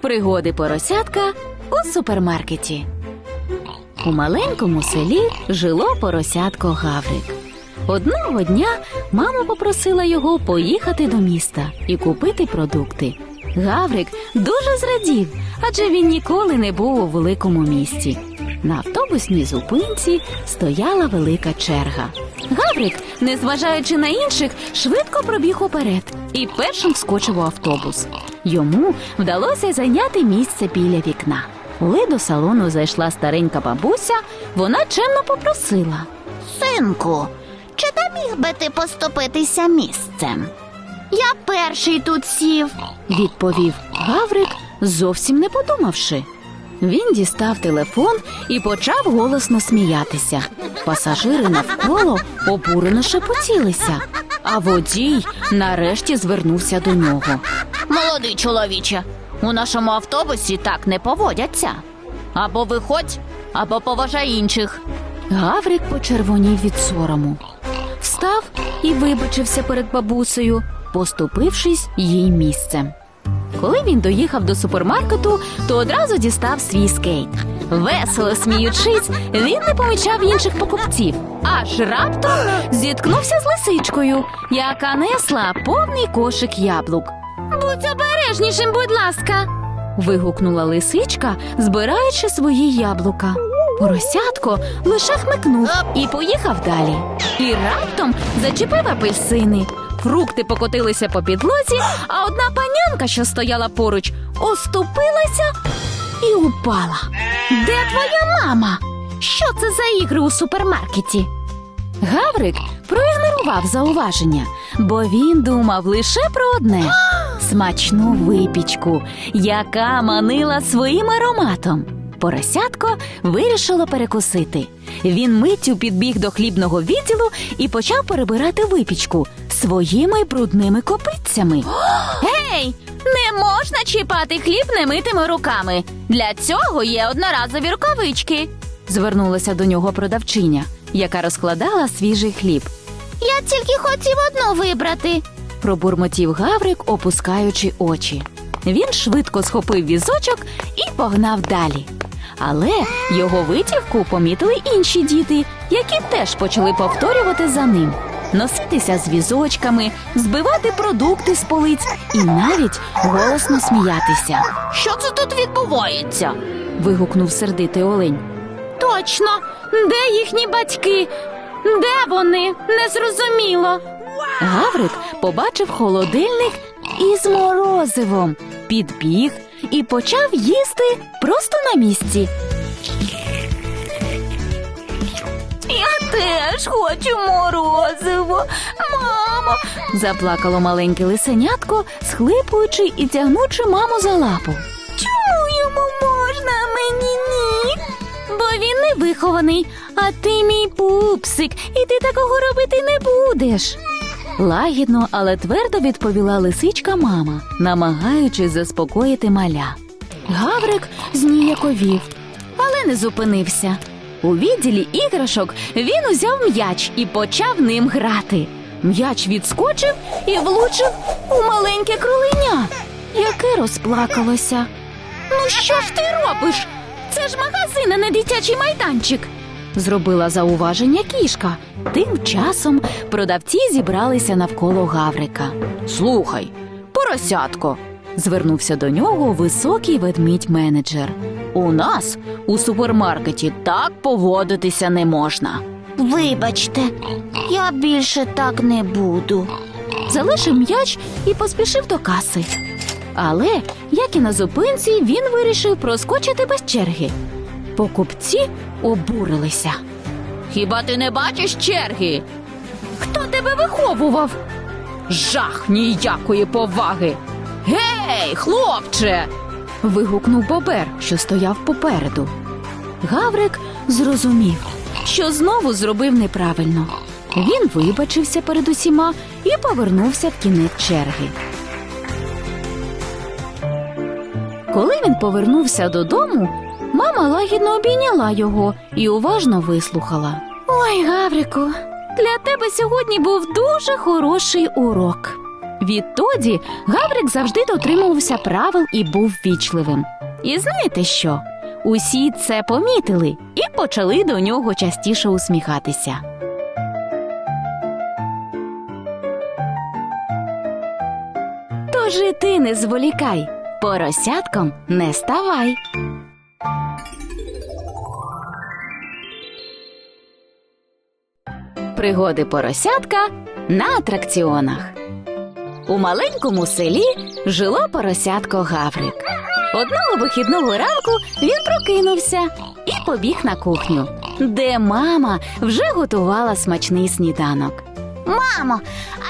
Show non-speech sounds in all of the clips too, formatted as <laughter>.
Пригоди поросятка у супермаркеті. У маленькому селі жило поросятко Гаврик. Одного дня мама попросила його поїхати до міста і купити продукти. Гаврик дуже зрадів, адже він ніколи не був у великому місті. На автобусній зупинці стояла велика черга. Гаврик, незважаючи на інших, швидко пробіг уперед і першим вскочив у автобус. Йому вдалося зайняти місце біля вікна. Коли до салону зайшла старенька бабуся, вона чемно попросила. Синку, чи не міг би ти поступитися місцем? Я перший тут сів. Відповів Гаврик, зовсім не подумавши. Він дістав телефон і почав голосно сміятися. Пасажири навколо обурено шепотілися, а водій нарешті звернувся до нього. Молодий чоловіче, у нашому автобусі так не поводяться. Або виходь, або поважай інших. Гаврик почервонів від сорому. Встав і вибачився перед бабусею, поступившись їй місцем. Коли він доїхав до супермаркету, то одразу дістав свій скейт. Весело сміючись, він не помічав інших покупців, аж раптом зіткнувся з лисичкою, яка несла повний кошик яблук. Будь обережнішим, будь ласка. вигукнула лисичка, збираючи свої яблука. Поросятко лише хмикнув і поїхав далі. І раптом зачепив апельсини. Фрукти покотилися по підлозі, а одна панянка, що стояла поруч, оступилася і упала. Де твоя мама? Що це за ігри у супермаркеті? Гаврик проігнорував зауваження, бо він думав лише про одне смачну випічку, яка манила своїм ароматом. Поросятко вирішило перекусити. Він миттю підбіг до хлібного відділу і почав перебирати випічку своїми брудними копитцями. Гей! Не можна чіпати хліб немитими руками. Для цього є одноразові рукавички. Звернулася до нього продавчиня, яка розкладала свіжий хліб. Я тільки хотів одну вибрати. Пробурмотів Гаврик, опускаючи очі. Він швидко схопив візочок і погнав далі. Але його витівку помітили інші діти, які теж почали повторювати за ним, носитися з візочками, збивати продукти з полиць і навіть голосно сміятися. Що це тут відбувається? Вигукнув сердитий олень. Точно, де їхні батьки? Де вони? Незрозуміло. Гаврик побачив холодильник із морозивом, підбіг і почав їсти просто на місці. Я теж хочу морозиво. Мамо, Заплакало маленьке лисенятко, схлипуючи і тягнучи маму за лапу. чому йому можна, а мені ні? Бо він не вихований, а ти мій пупсик, і ти такого робити не будеш. Лагідно, але твердо відповіла лисичка мама, намагаючись заспокоїти маля. Гаврик зніяковів, але не зупинився. У відділі іграшок він узяв м'яч і почав ним грати. М'яч відскочив і влучив у маленьке кроленя, яке розплакалося. Ну що ж ти робиш? Це ж магазин, а не дитячий майданчик. Зробила зауваження кішка. Тим часом продавці зібралися навколо Гаврика. Слухай, поросятко, звернувся до нього високий ведмідь-менеджер. У нас у супермаркеті так поводитися не можна. Вибачте, я більше так не буду. Залишив м'яч і поспішив до каси. Але, як і на зупинці, він вирішив проскочити без черги. Покупці обурилися. Хіба ти не бачиш черги? Хто тебе виховував? Жах ніякої поваги. Гей, хлопче. вигукнув Бобер, що стояв попереду. Гаврик зрозумів, що знову зробив неправильно. Він вибачився перед усіма і повернувся в кінець черги. Коли він повернувся додому, мама лагідно обійняла його і уважно вислухала. Ой, Гаврику, для тебе сьогодні був дуже хороший урок. Відтоді Гаврик завжди дотримувався правил і був вічливим. І знаєте що? Усі це помітили і почали до нього частіше усміхатися. Тож і ти не зволікай, поросятком не ставай. Пригоди поросятка на атракціонах. У маленькому селі жило поросятко Гаврик. Одного вихідного ранку він прокинувся і побіг на кухню, де мама вже готувала смачний сніданок. Мамо,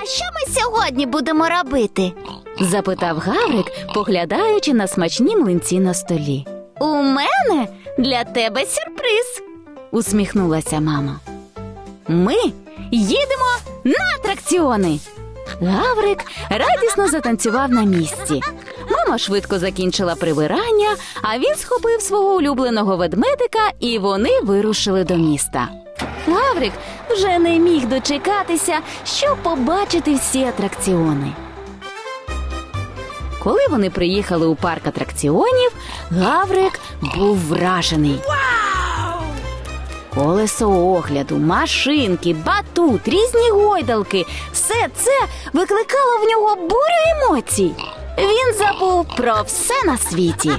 а що ми сьогодні будемо робити? Запитав Гаврик, поглядаючи на смачні млинці на столі. У мене для тебе сюрприз. Усміхнулася мама. Ми їдемо на атракціони. Гаврик радісно затанцював на місці. Мама швидко закінчила прибирання, а він схопив свого улюбленого ведмедика, і вони вирушили до міста. Гаврик вже не міг дочекатися, щоб побачити всі атракціони. Коли вони приїхали у парк атракціонів, Гаврик був вражений. Колесо огляду, машинки, батут, різні гойдалки все це викликало в нього бурю емоцій. Він забув про все на світі.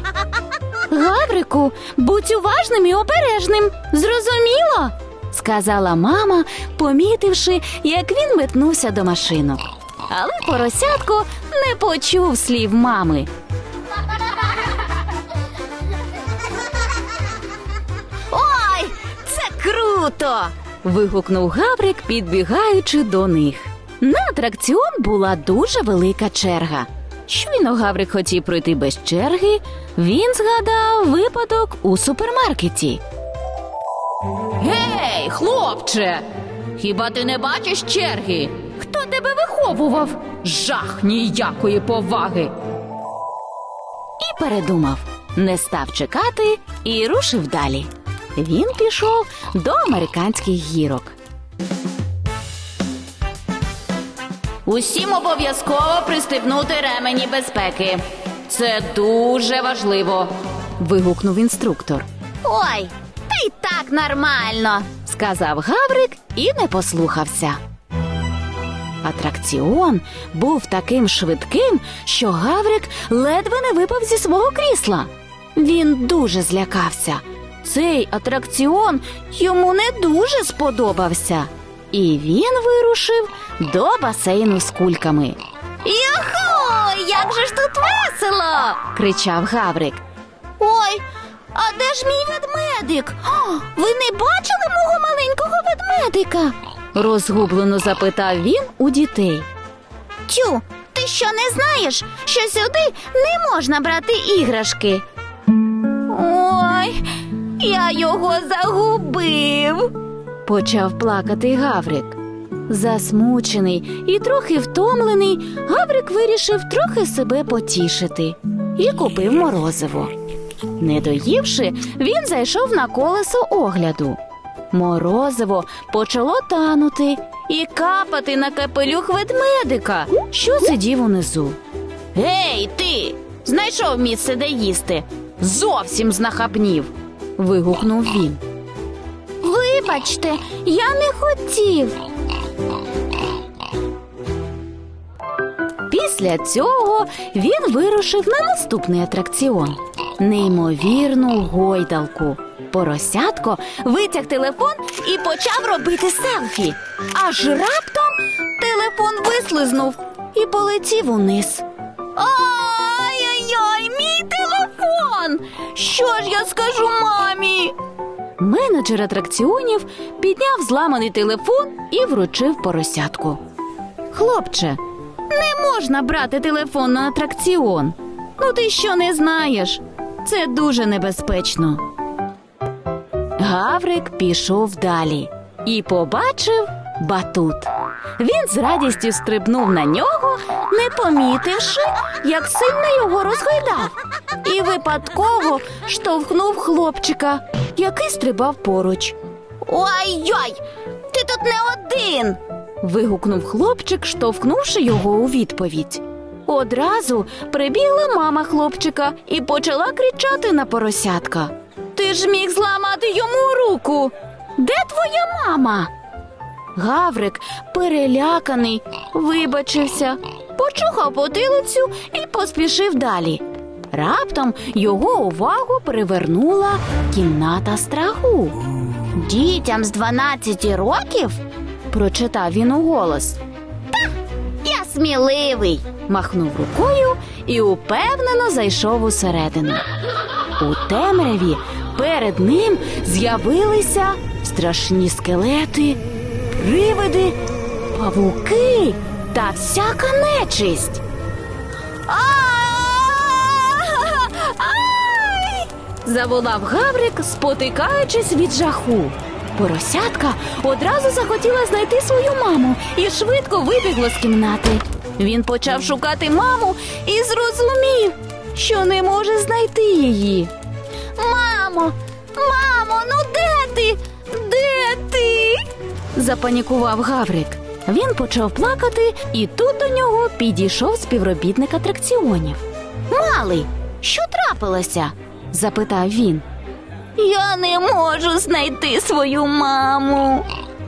Гаврику, будь уважним і обережним, зрозуміло? сказала мама, помітивши, як він метнувся до машинок. Але поросятко не почув слів мами. Круто! вигукнув Гаврик, підбігаючи до них. На атракціон була дуже велика черга. Щойно Гаврик хотів пройти без черги, він згадав випадок у супермаркеті. Гей, хлопче! Хіба ти не бачиш черги? Хто тебе виховував? Жах ніякої поваги. І передумав, не став чекати і рушив далі. Він пішов до американських гірок. Усім обов'язково пристебнути ремені безпеки. Це дуже важливо. Вигукнув інструктор. Ой, та й так нормально. сказав Гаврик і не послухався. Атракціон був таким швидким, що Гаврик ледве не випав зі свого крісла. Він дуже злякався. Цей атракціон йому не дуже сподобався, і він вирушив до басейну з кульками. Юху! Як же ж тут весело! кричав Гаврик. Ой, а де ж мій ведмедик? О, ви не бачили мого маленького ведмедика? Розгублено запитав він у дітей. Тю, ти що не знаєш, що сюди не можна брати іграшки? Ой, я його загубив. Почав плакати Гаврик. Засмучений і трохи втомлений, Гаврик вирішив трохи себе потішити і купив морозиво. Не доївши, він зайшов на колесо огляду. Морозиво почало танути і капати на капелюх ведмедика, що сидів унизу. Гей, ти! Знайшов місце, де їсти. Зовсім знахабнів. Вигукнув він. Вибачте, я не хотів. Після цього він вирушив на наступний атракціон неймовірну гойдалку. Поросятко витяг телефон і почав робити селфі. Аж раптом телефон вислизнув і полетів униз. Мій телефон! Що ж я скажу мамі? Менеджер атракціонів підняв зламаний телефон і вручив поросятку. Хлопче, не можна брати телефон на атракціон. Ну ти що не знаєш? Це дуже небезпечно. Гаврик пішов далі і побачив батут. Він з радістю стрибнув на нього, не помітивши, як сильно його розгойдав, і випадково штовхнув хлопчика, який стрибав поруч. Ой-ой, ти тут не один. вигукнув хлопчик, штовхнувши його у відповідь. Одразу прибігла мама хлопчика і почала кричати на поросятка. Ти ж міг зламати йому руку. Де твоя мама? Гаврик, переляканий, вибачився, почухав потилицю і поспішив далі. Раптом його увагу привернула кімната страху. Дітям з 12 років? Прочитав він уголос, Я сміливий. махнув рукою і упевнено зайшов усередину. У темряві перед ним з'явилися страшні скелети, привиди, павуки та всяка нечисть. Заволав Гаврик, спотикаючись від жаху. Поросятка одразу захотіла знайти свою маму і швидко вибігло з кімнати. Він почав шукати маму і зрозумів, що не може знайти її. Мамо, мамо, ну де ти? Де ти? Запанікував Гаврик. Він почав плакати, і тут до нього підійшов співробітник атракціонів. Малий, що трапилося? Запитав він. Я не можу знайти свою маму.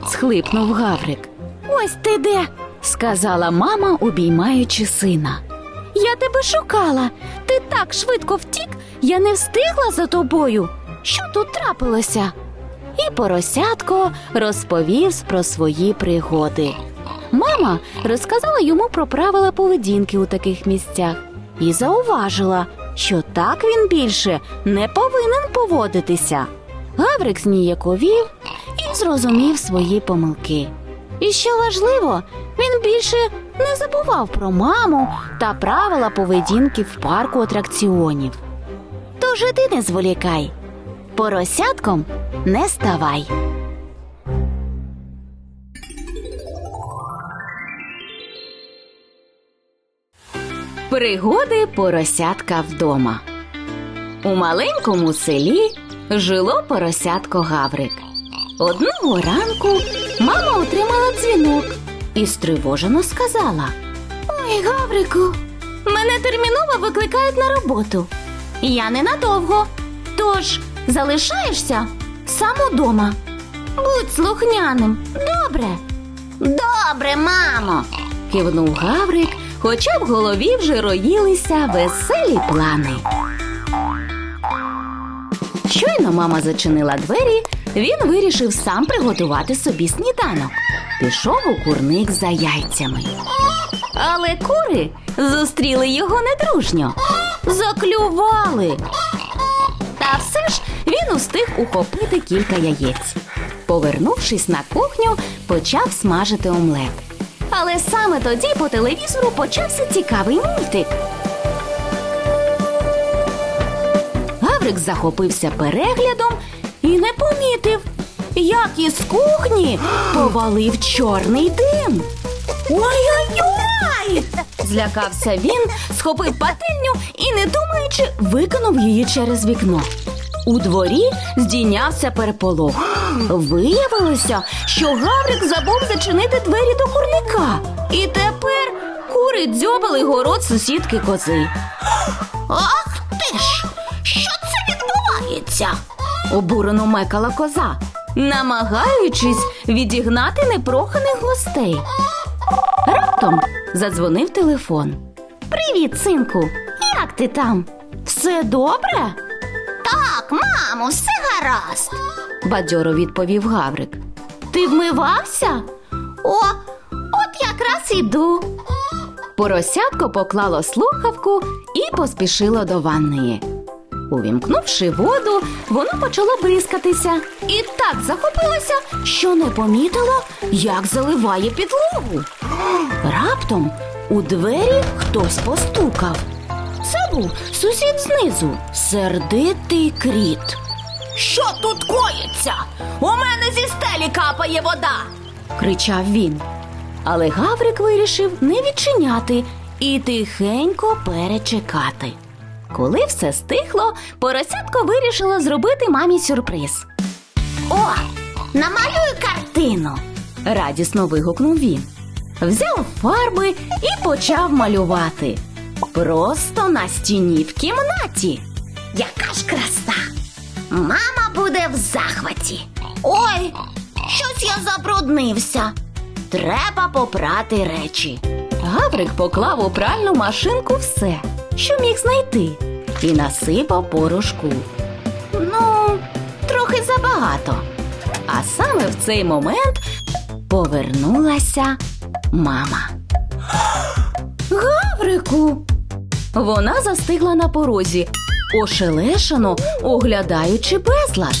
Схлипнув Гаврик. Ось ти де, сказала мама, обіймаючи сина. Я тебе шукала. Ти так швидко втік, я не встигла за тобою. Що тут трапилося? І поросятко розповів про свої пригоди. Мама розказала йому про правила поведінки у таких місцях і зауважила, що так він більше не повинен поводитися. Гаврик зніяковів і зрозумів свої помилки. І що важливо, він більше не забував про маму та правила поведінки в парку атракціонів. Тож і ти не зволікай, поросятком не ставай. Пригоди поросятка вдома. У маленькому селі жило поросятко Гаврик. Одного ранку мама отримала дзвінок і стривожено сказала: Ой, Гаврику, мене терміново викликають на роботу. Я ненадовго. Тож залишаєшся сам удома. Будь слухняним, добре. Добре, мамо. кивнув Гаврик, хоча в голові вже роїлися веселі плани. Щойно мама зачинила двері, він вирішив сам приготувати собі сніданок. Пішов у курник за яйцями. Але кури зустріли його недружньо, заклювали. Він устиг ухопити кілька яєць. Повернувшись на кухню, почав смажити омлет. Але саме тоді по телевізору почався цікавий мультик. Гаврик захопився переглядом і не помітив, як із кухні повалив чорний дим. Ой-ой-ой! Злякався він, схопив пательню і, не думаючи, викинув її через вікно. У дворі здійнявся переполох. Виявилося, що Гаврик забув зачинити двері до курника. І тепер кури дзьобали город сусідки кози. Ах ти ж! Що це відбувається? Обурено мекала коза, намагаючись відігнати непроханих гостей. Раптом задзвонив телефон. Привіт, синку! Як ти там? Все добре? Мамо, все гаразд. бадьоро відповів Гаврик. Ти вмивався? О, от якраз іду. Поросятко поклало слухавку і поспішило до ванної. Увімкнувши воду, воно почало бризкатися і так захопилося, що не помітило, як заливає підлогу. Раптом у двері хтось постукав. Це був сусід знизу, сердитий кріт. Що тут коїться? У мене зі стелі капає вода. кричав він. Але Гаврик вирішив не відчиняти і тихенько перечекати. Коли все стихло, поросятко вирішило зробити мамі сюрприз. О, намалюй картину. радісно вигукнув він. Взяв фарби і почав малювати. Просто на стіні в кімнаті. Яка ж краса! Мама буде в захваті. Ой, щось я забруднився. Треба попрати речі. Гаврик поклав у пральну машинку все, що міг знайти, і насипав порошку. Ну, трохи забагато. А саме в цей момент повернулася мама. Гаврику! Вона застигла на порозі, ошелешено оглядаючи безлад.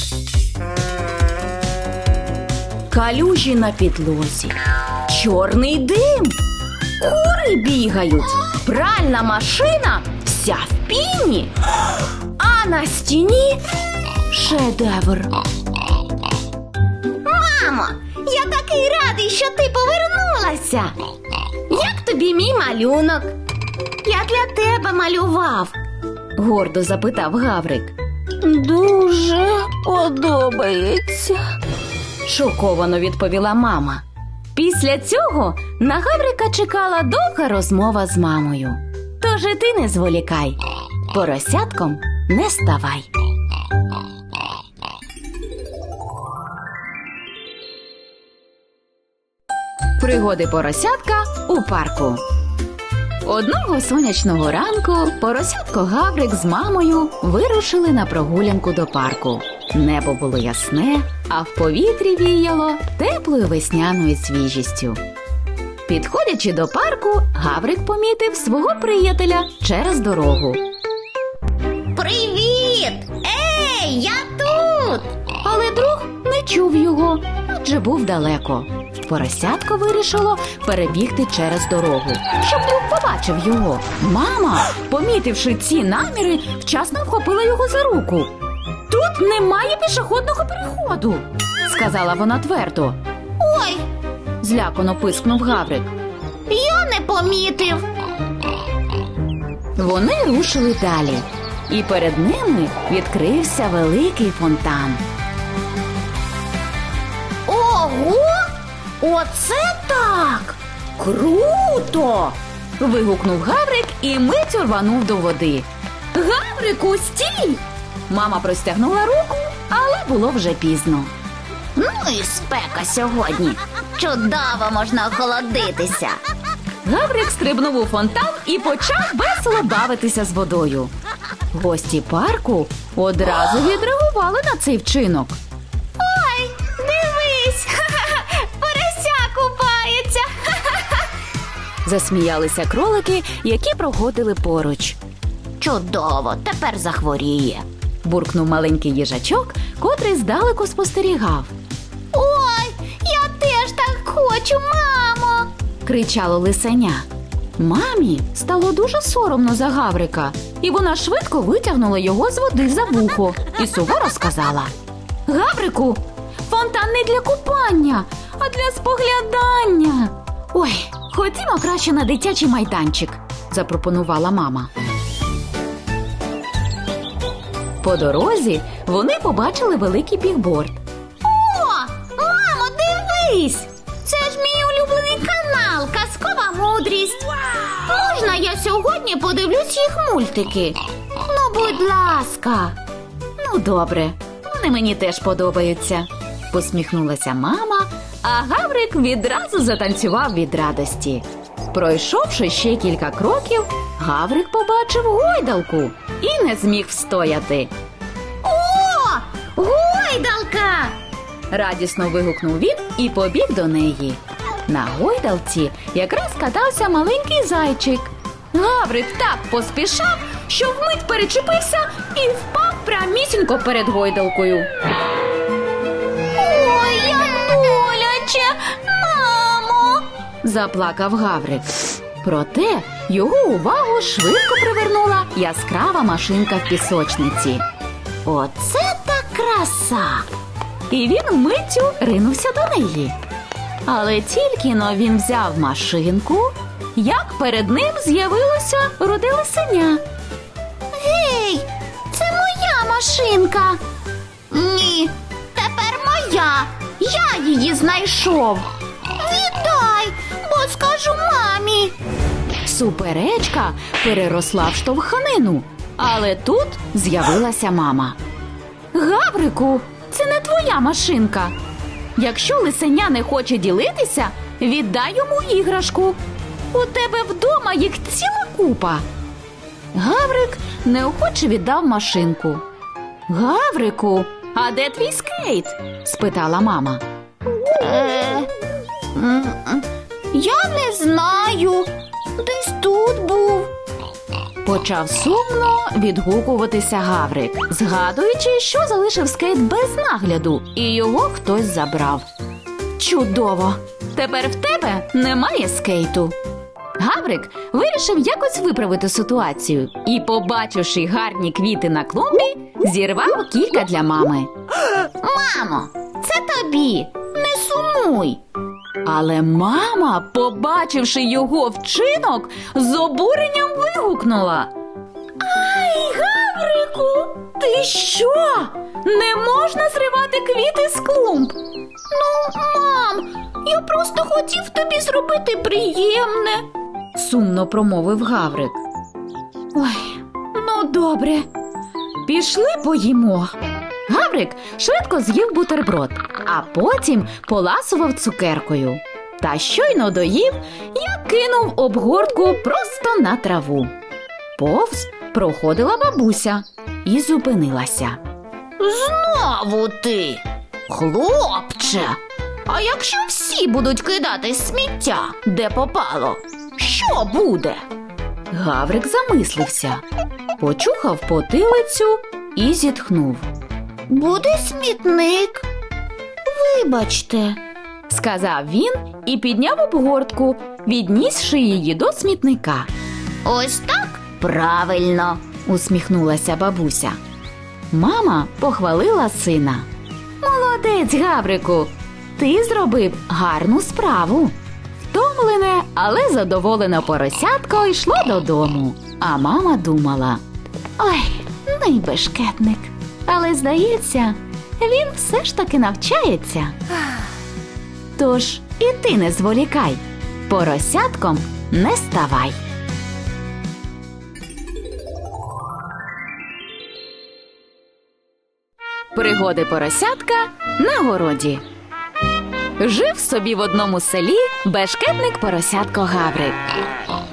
Калюжі на підлозі, чорний дим, кури бігають, пральна машина вся в піні, а на стіні шедевр. Мамо, я такий радий, що ти повернулася. Як тобі мій малюнок? Я для тебе малював. гордо запитав Гаврик. Дуже подобається, шоковано відповіла мама. Після цього на Гаврика чекала довга розмова з мамою. Тож і ти не зволікай, поросятком не ставай. Пригоди поросятка у парку. Одного сонячного ранку поросятко Гаврик з мамою вирушили на прогулянку до парку. Небо було ясне, а в повітрі віяло теплою весняною свіжістю. Підходячи до парку, Гаврик помітив свого приятеля через дорогу. Привіт! Ей, я тут! Але друг не чув його, адже був далеко. Поросятко вирішило перебігти через дорогу, щоб друг побачив його. Мама, помітивши ці наміри, вчасно вхопила його за руку. Тут немає пішохідного переходу, сказала вона твердо. Ой, Злякано пискнув Гаврик. я не помітив. Вони рушили далі, і перед ними відкрився великий фонтан. Ого! Оце так! Круто! вигукнув Гаврик і мить рванув до води. Гаврику, стій! Мама простягнула руку, але було вже пізно. Ну і спека сьогодні. Чудово можна охолодитися. Гаврик стрибнув у фонтан і почав весело бавитися з водою. Гості парку одразу відреагували на цей вчинок. Засміялися кролики, які проходили поруч. Чудово, тепер захворіє. Буркнув маленький їжачок, котрий здалеку спостерігав. Ой, я теж так хочу, мамо. кричало лисеня. Мамі стало дуже соромно за Гаврика, і вона швидко витягнула його з води за вухо і суворо сказала: Гаврику, фонтан не для купання, а для споглядання. Ой, ходімо краще на дитячий майданчик, запропонувала мама. По дорозі вони побачили великий бігборд. О, мамо, дивись! Це ж мій улюблений канал Казкова мудрість. Можна я сьогодні подивлюсь їх мультики? Ну, будь ласка. Ну, добре, вони мені теж подобаються, посміхнулася мама, а Гаврик відразу затанцював від радості. Пройшовши ще кілька кроків, Гаврик побачив гойдалку і не зміг встояти. О, гойдалка! Радісно вигукнув він і побіг до неї. На гойдалці якраз катався маленький зайчик. Гаврик так поспішав, що вмить перечепився і впав прямісінько перед гойдалкою. Заплакав Гаврик. Проте його увагу швидко привернула яскрава машинка в пісочниці. Оце так краса! І він миттю ринувся до неї. Але тільки но він взяв машинку, як перед ним з'явилося руде лисеня. Гей, це моя машинка. Ні, тепер моя. Я її знайшов. Суперечка переросла в штовханину, але тут з'явилася мама. Гаврику, це не твоя машинка. Якщо лисеня не хоче ділитися, віддай йому іграшку. У тебе вдома їх ціла купа. Гаврик неохоче віддав машинку. Гаврику, а де твій скейт? спитала мама. Е, я не знаю. Десь тут був. Почав сумно відгукуватися Гаврик, згадуючи, що залишив скейт без нагляду, і його хтось забрав. Чудово! Тепер в тебе немає скейту. Гаврик вирішив якось виправити ситуацію і, побачивши гарні квіти на клумбі, зірвав кілька для мами. Мамо, це тобі. Не сумуй. Але мама, побачивши його вчинок, з обуренням вигукнула. Ай, Гаврику, ти що? Не можна зривати квіти з клумб. Ну, мам, я просто хотів тобі зробити приємне. сумно промовив Гаврик. Ой, ну добре. Пішли поїмо. Гаврик швидко з'їв бутерброд, а потім поласував цукеркою. Та щойно доїв, я кинув обгортку просто на траву. Повз проходила бабуся і зупинилася. Знову ти, хлопче. А якщо всі будуть кидати сміття, де попало, що буде? Гаврик замислився, почухав потилицю і зітхнув. Буде смітник. Вибачте. сказав він і підняв обгортку, віднісши її до смітника. Ось так правильно. усміхнулася бабуся. Мама похвалила сина. Молодець, Гаврику, ти зробив гарну справу. Втомлене, але задоволене поросятко йшло додому. А мама думала: Ой, ну й бешкетник. Але здається, він все ж таки навчається. Тож і ти не зволікай, поросятком не ставай. Пригоди поросятка на городі. Жив собі в одному селі бешкетник поросятко Гаврик.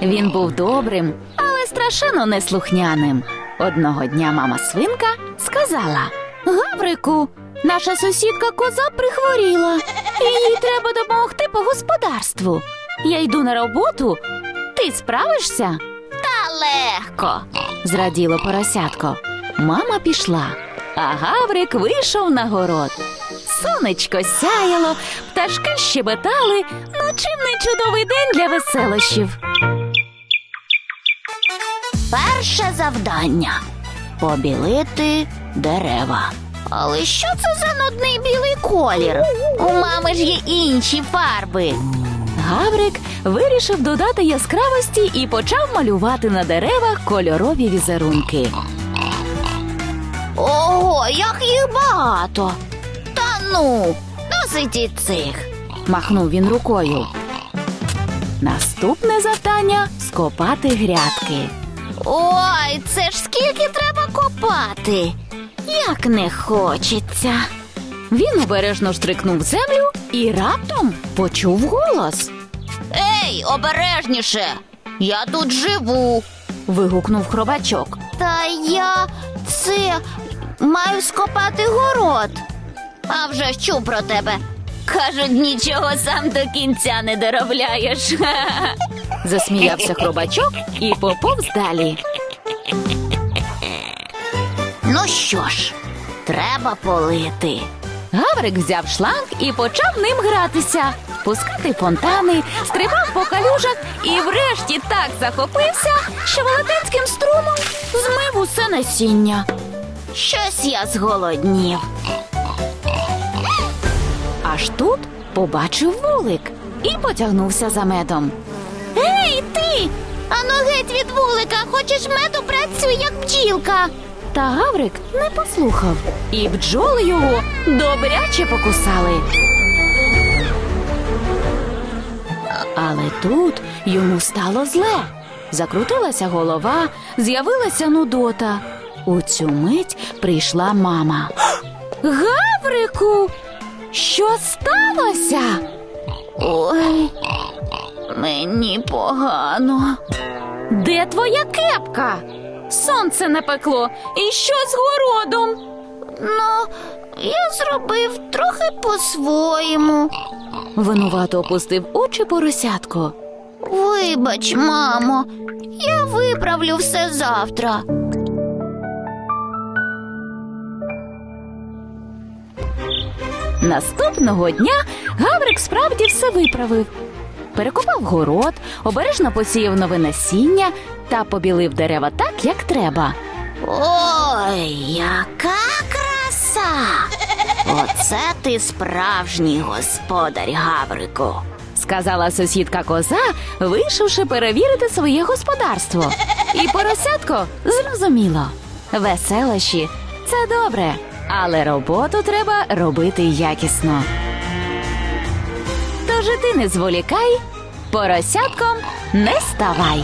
Він був добрим, але страшенно неслухняним. Одного дня мама свинка сказала: Гаврику, наша сусідка коза прихворіла, і їй треба допомогти по господарству. Я йду на роботу. Ти справишся? Та легко. зраділо поросятко. Мама пішла, а Гаврик вийшов на город. Сонечко сяяло, пташки щебетали. Ну чим не чудовий день для веселощів. Перше завдання побілити дерева. Але що це за нудний білий колір? У мами ж є інші фарби. Гаврик вирішив додати яскравості і почав малювати на деревах кольорові візерунки. Ого, як їх багато. Та ну, досить і цих. Махнув він рукою. Наступне завдання скопати грядки. Ой, це ж скільки треба копати. Як не хочеться. Він обережно штрикнув землю і раптом почув голос. Ей, обережніше! Я тут живу. Вигукнув хробачок. Та я це маю скопати город. А вже чув про тебе. Кажуть, нічого сам до кінця не доробляєш. <laughs> Засміявся хробачок і поповз далі. Ну що ж, треба полити. Гаврик взяв шланг і почав ним гратися, пускати фонтани, стрибав по калюжах і врешті так захопився, що велетенським струмом змив усе насіння. Щось я зголоднів. Тут побачив вулик і потягнувся за медом. Ей, ти! Ану геть від вулика, хочеш меду працюй, як бджілка. Та Гаврик не послухав, і бджоли його добряче покусали. Але тут йому стало зле. Закрутилася голова, з'явилася нудота. У цю мить прийшла мама. Гаврику, що сталося? Ой, мені погано. Де твоя кепка? Сонце напекло. І що з городом? Ну, я зробив трохи по-своєму. Винувато опустив очі поросятко. Вибач, мамо, я виправлю все завтра. Наступного дня Гаврик справді все виправив. Перекопав город, обережно посіяв нове насіння та побілив дерева так, як треба. Ой, яка краса! Оце ти справжній господар, Гаврику. Сказала сусідка коза, вийшовши перевірити своє господарство. І поросятко зрозуміло. Веселощі це добре, але роботу треба робити якісно. Тож і ти не зволікай, поросятком не ставай.